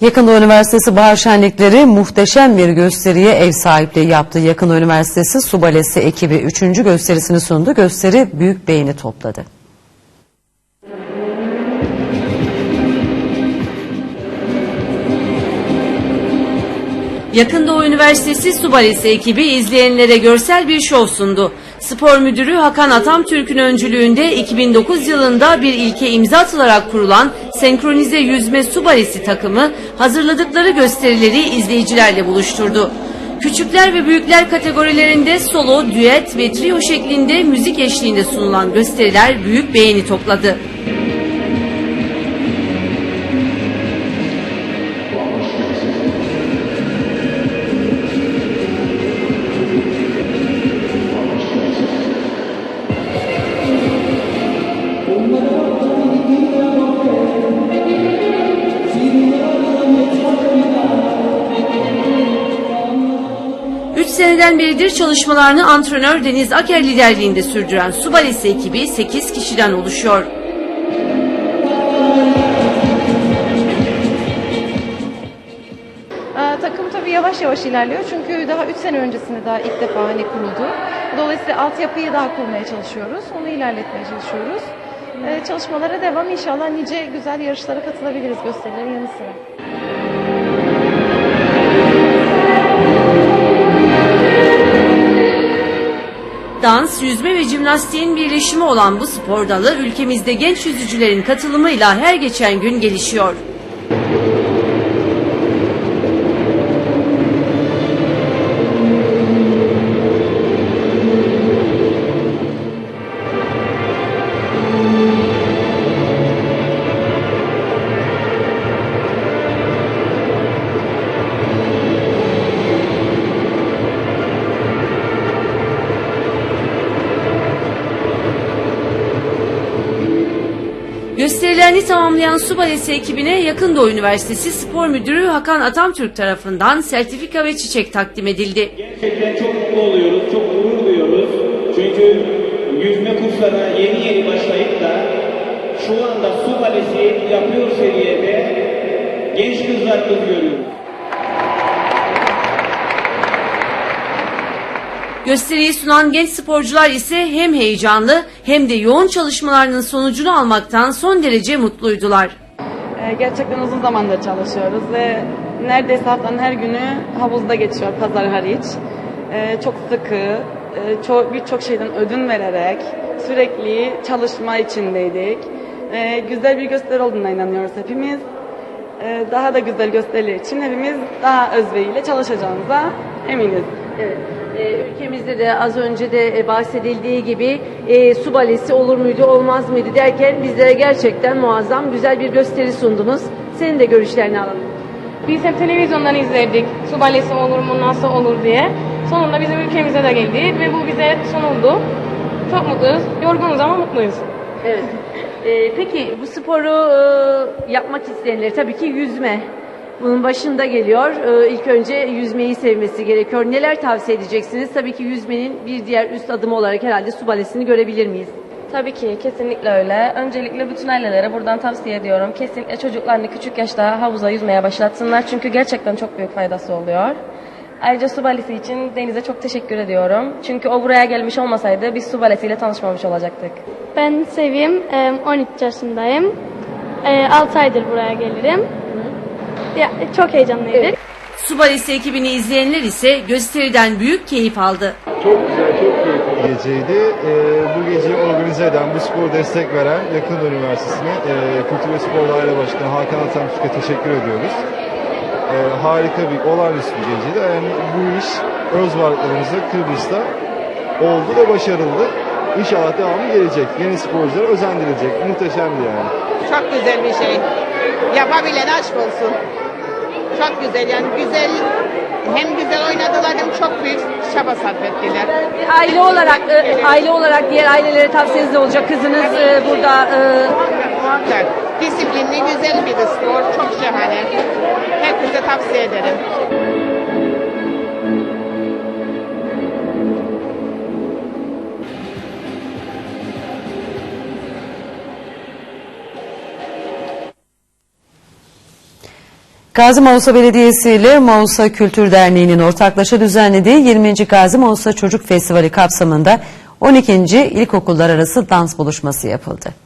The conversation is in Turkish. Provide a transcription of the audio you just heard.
Yakın Üniversitesi Bahar Şenlikleri muhteşem bir gösteriye ev sahipliği yaptı. Yakın Üniversitesi Su Balesi ekibi 3. gösterisini sundu. Gösteri büyük beğeni topladı. Yakın Doğu Üniversitesi Su Balesi ekibi izleyenlere görsel bir şov sundu. Spor müdürü Hakan Atamtürk'ün öncülüğünde 2009 yılında bir ilke imza atılarak kurulan senkronize yüzme su balesi takımı hazırladıkları gösterileri izleyicilerle buluşturdu. Küçükler ve büyükler kategorilerinde solo, düet ve trio şeklinde müzik eşliğinde sunulan gösteriler büyük beğeni topladı. Seneden beridir çalışmalarını antrenör Deniz Aker liderliğinde sürdüren Su Balesi ekibi 8 kişiden oluşuyor. Ee, takım tabii yavaş yavaş ilerliyor çünkü daha 3 sene öncesinde daha ilk defa hani kuruldu. Dolayısıyla altyapıyı daha kurmaya çalışıyoruz. Onu ilerletmeye çalışıyoruz. Ee, çalışmalara devam. İnşallah nice güzel yarışlara katılabiliriz gösterilerin yanı sıra. Dans, yüzme ve jimnastiğin birleşimi olan bu spor dalı ülkemizde genç yüzücülerin katılımıyla her geçen gün gelişiyor. Gösterilerini tamamlayan Su Balesi ekibine Yakın Doğu Üniversitesi Spor Müdürü Hakan Atamtürk tarafından sertifika ve çiçek takdim edildi. Gerçekten çok mutlu oluyoruz, çok gurur duyuyoruz. Çünkü yüzme kurslarına yeni yeni başlayıp da şu anda su balesi yapıyor seviyede genç kızlarımız görüyoruz. Gösteriyi sunan genç sporcular ise hem heyecanlı hem de yoğun çalışmalarının sonucunu almaktan son derece mutluydular. Ee, Gerçekten uzun zamandır çalışıyoruz ve neredeyse haftanın her günü havuzda geçiyor pazar hariç. Ee, Çok sıkı, e, çok birçok şeyden ödün vererek sürekli çalışma içindeydik. Ee, Güzel bir gösteri olduğuna inanıyoruz hepimiz. Daha da güzel gösteriler için hepimiz daha özveriyle çalışacağımıza eminiz. Evet. e, ülkemizde de az önce de e, bahsedildiği gibi e, su balesi olur muydu olmaz mıydı derken bizlere gerçekten muazzam güzel bir gösteri sundunuz. Senin de görüşlerini alalım. Biz hep televizyondan izlerdik. Su balesi olur mu, nasıl olur diye. Sonunda bizim ülkemize de geldi ve bu bize sonuldu. Çok mutluyuz. Yorgunuz ama mutluyuz. Evet. E, peki bu sporu e, yapmak isteyenler tabii ki yüzme. Bunun başında geliyor. E, ilk önce yüzmeyi sevmesi gerekiyor. Neler tavsiye edeceksiniz? Tabii ki yüzmenin bir diğer üst adımı olarak herhalde su balesini görebilir miyiz? Tabii ki kesinlikle öyle. Öncelikle bütün ailelere buradan tavsiye ediyorum. Kesinlikle çocuklarını küçük yaşta havuza yüzmeye başlatsınlar. Çünkü gerçekten çok büyük faydası oluyor. Ayrıca su balesi için Deniz'e çok teşekkür ediyorum. Çünkü o buraya gelmiş olmasaydı biz su balesiyle tanışmamış olacaktık. Ben Sevim, e, 13 yaşındayım. 6 aydır buraya gelirim. Ya, çok heyecanlıydık. Su balesi ekibini izleyenler ise gösteriden büyük keyif aldı. Çok güzel, çok keyifli bir geceydi. Ee, bu geceyi organize eden, bu spor destek veren Yakın Doğu Üniversitesi'ne e, Kültür ve Spor Daire Başkanı Hakan Atamtürk'e teşekkür ediyoruz. Ee, harika bir, olağanüstü bir geceydi. Yani bu iş öz varlıklarımızda Kıbrıs'ta oldu ve başarıldı. İnşallah devamı gelecek. Yeni sporculara özendirilecek. Muhteşemdi yani. Çok güzel bir şey. Yapabilen aşk olsun. Çok güzel yani güzel hem güzel oynadılar hem çok büyük çaba sarf ettiler. Aile olarak e, aile olarak diğer ailelere tavsiyeniz ne olacak? Kızınız e, burada e, Muhakkak. Disiplinli güzel bir spor. Çok şahane. Herkese tavsiye ederim. Gazi Mausa Belediyesi ile Mausa Kültür Derneği'nin ortaklaşa düzenlediği 20. Gazi Mausa Çocuk Festivali kapsamında 12. İlkokullar arası dans buluşması yapıldı.